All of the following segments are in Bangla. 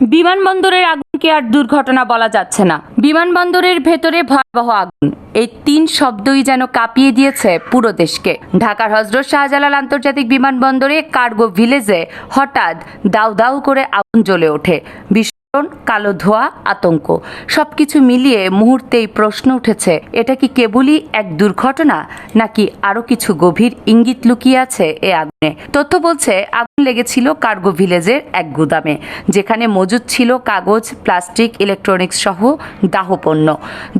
বিমানবন্দরের আগুনকে আর দুর্ঘটনা বলা যাচ্ছে না। বিমানবন্দরের ভেতরে ভয়াবহ আগুন। এই তিন শব্দই যেন কাঁপিয়ে দিয়েছে পুরো দেশকে। ঢাকার হজরত শাহজালাল আন্তর্জাতিক বিমানবন্দরে কার্গো ভিলেজে হঠাৎ দাউ দাউ করে আগুন জ্বলে ওঠে। বিস্ফোরণ কালো ধোয়া, আতঙ্ক। সবকিছু মিলিয়ে মুহূর্তেই প্রশ্ন উঠেছে, এটা কি কেবলই এক দুর্ঘটনা, নাকি আরও কিছু গভীর ইঙ্গিত লুকিয়ে আছে এ আগুনে? তথ্য বলছে, আগুন লেগেছিল কার্গো ভিলেজের এক গুদামে, যেখানে মজুদ ছিল কাগজ, প্লাস্টিক, ইলেকট্রনিক্স সহ দাহ পণ্য।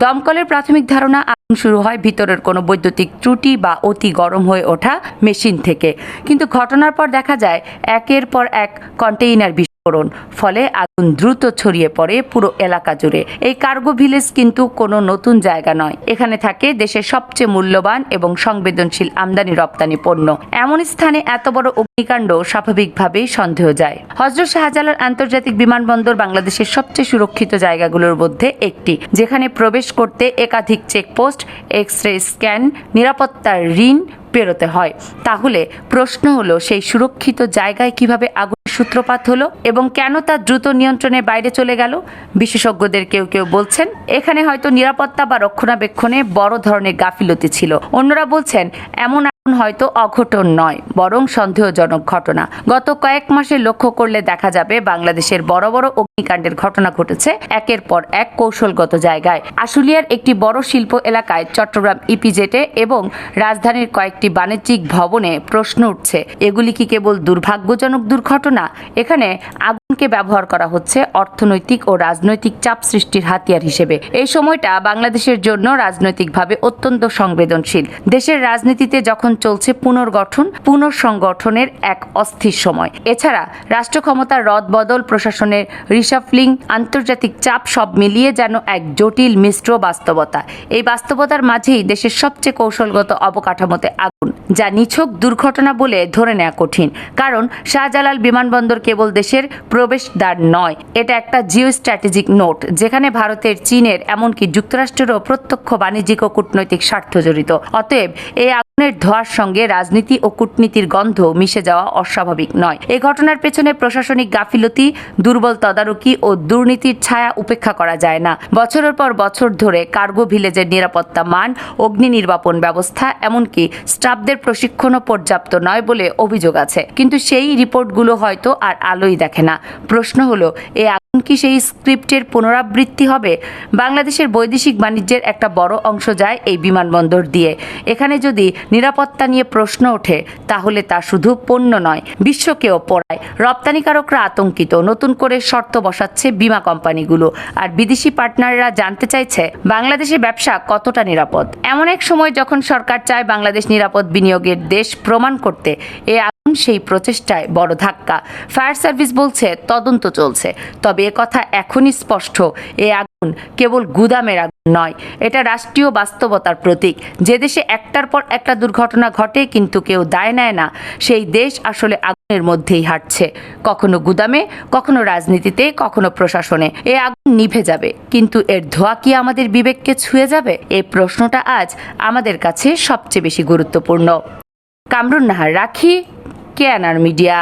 দমকলের প্রাথমিক ধারণা, আগুন শুরু হয় ভিতরের কোনো বৈদ্যুতিক ত্রুটি বা অতি গরম হয়ে ওঠা মেশিন থেকে। কিন্তু ঘটনার পর দেখা যায়, একের পর এক কন্টেইনার বিস্ফোরণ ফলে আগুন দ্রুত ছড়িয়ে পড়ে পুরো এলাকা জুড়ে। এই কার্গো ভিলেজ কিন্তু কোনো নতুন জায়গা নয়। এখানে থাকে দেশের সবচেয়ে মূল্যবান এবং সংবেদনশীল আমদানি রপ্তানি পণ্য। এমন স্থানে এত বড় অগ্নিকাণ্ড স্বাভাবিকভাবেই সন্দেহ যায়। হজরত শাহজালাল আন্তর্জাতিক বিমানবন্দর বাংলাদেশের সবচেয়ে সুরক্ষিত জায়গাগুলোর মধ্যে একটি, যেখানে প্রবেশ করতে একাধিক চেকপোস্ট এক্স রে স্ক্যান নিরাপত্তার ঋণ পেরোতে হয়। তাহলে প্রশ্ন হলো, সেই সুরক্ষিত জায়গায় কীভাবে আগুন সূত্রপাত হলো এবং কেন তা দ্রুত নিয়ন্ত্রণের বাইরে চলে গেল? বিশেষজ্ঞদের কেউ কেউ বলছেন, এখানে হয়তো নিরাপত্তা বা রক্ষণাবেক্ষণে বড় ধরনের গাফিলতি ছিল। অন্যরা বলছেন, এমন হয়তো অঘটন নয়, বরং সন্দেহজনক ঘটনা। গত কয়েক মাসে লক্ষ্য করলে দেখা যাবে, বাংলাদেশের বড় বড় অগ্নিকাণ্ডের ঘটনা ঘটেছে একের পর এক কৌশলগত জায়গায়। আশুলিয়ার একটি বড় শিল্প এলাকায় চট্টগ্রাম ইপিজেটে এবং রাজধানীর কয়েকটি বাণিজ্যিক ভবনে প্রশ্ন উঠছে। এগুলি কি কেবল দুর্ভাগ্যজনক দুর্ঘটনা? এখানে আগুনকে ব্যবহার করা হচ্ছে অর্থনৈতিক ও রাজনৈতিক চাপ সৃষ্টির হাতিয়ার হিসেবে। এই সময়টা বাংলাদেশের জন্য রাজনৈতিকভাবে অত্যন্ত সংবেদনশীল। দেশের রাজনীতিতে যখন চলছে পুনর্গঠন, পুনঃসংগঠনের এক অস্থির সময়। এছাড়া রাষ্ট্র ক্ষমতার রদবদল প্রশাসনের রিসাফলিং আন্তর্জাতিক চাপ সব মিলিয়ে যেন এক জটিল মিশ্র বাস্তবতা। এই বাস্তবতার মাঝেই দেশের সবচেয়ে কৌশলগত অবকাঠামোতে আগুন, যা নিছক দুর্ঘটনা বলে ধরে নেওয়া কঠিন। কারণ শাহজালাল বিমানবন্দর কেবল দেশের প্রবেশদ্বার নয়, এটা একটা জিও স্ট্র্যাটেজিক নোট যেখানে ভারতের, চীনের, এমনকি যুক্তরাষ্ট্রেরও প্রত্যক্ষ বাণিজ্যিক ও কূটনৈতিক স্বার্থ জড়িত। অতএব এই আগুনের ধোঁয়ার সঙ্গে রাজনীতি ও কূটনীতির গন্ধ মিশে যাওয়া অস্বাভাবিক নয়। এই ঘটনার পেছনে প্রশাসনিক গাফিলতি, দুর্বল তদারকি ও দুর্নীতির ছায়া উপেক্ষা করা যায় না। বছরের পর বছর ধরে কার্গো ভিলেজের নিরাপত্তা মান, অগ্নি নির্বাপন ব্যবস্থা, এমনকি স্টাফদের প্রশিক্ষণও পর্যাপ্ত নয় বলে অভিযোগ আছে। কিন্তু সেই রিপোর্টগুলো হয়তো আর আলোই দেখে না। প্রশ্ন হলো আগুন কি সেই স্ক্রিপ্টের পুনরাবৃত্তি হবে? বাংলাদেশের বৈদেশিক বাণিজ্যের একটা বড় অংশ যায় এই বিমানবন্দর দিয়ে। এখানে যদি নিরাপত্তা নিয়ে প্রশ্ন ওঠে, তাহলে তা শুধু পণ্য নয়, বিশ্বকেও পড়ায়। রপ্তানিকারকরা আতঙ্কিত, নতুন করে শর্ত বসাচ্ছে বিমা কোম্পানিগুলো। আর বিদেশি পার্টনাররা জানতে চাইছে বাংলাদেশের ব্যবসা কতটা নিরাপদ? এমন এক সময় যখন সরকার চায় বাংলাদেশ নিরাপদ বিনিয়োগের দেশ প্রমাণ করতে, এ সেই প্রচেষ্টায় বড় ধাক্কা। ফায়ার সার্ভিস বলছে, তদন্ত চলছে। তবে কথা এখনই স্পষ্ট। এ আগুন কেবল গুদামের আগুন নয়, এটা রাষ্ট্রীয় বাস্তবতার প্রতীক। যে দেশে একটার পর একটা দুর্ঘটনা ঘটে কিন্তু কেউ দায় নেয় না, সেই দেশ আসলে আগুনের মধ্যেই হাঁটছে। কখনো গুদামে, কখনো রাজনীতিতে, কখনো প্রশাসনে। এ আগুন নিভে যাবে। কিন্তু এর ধোয়া কি আমাদের বিবেককে ছুঁয়ে যাবে? এই প্রশ্নটা আজ আমাদের কাছে সবচেয়ে বেশি গুরুত্বপূর্ণ। কামরুন নাহার, রাখি। কেয়ানার মিডিয়া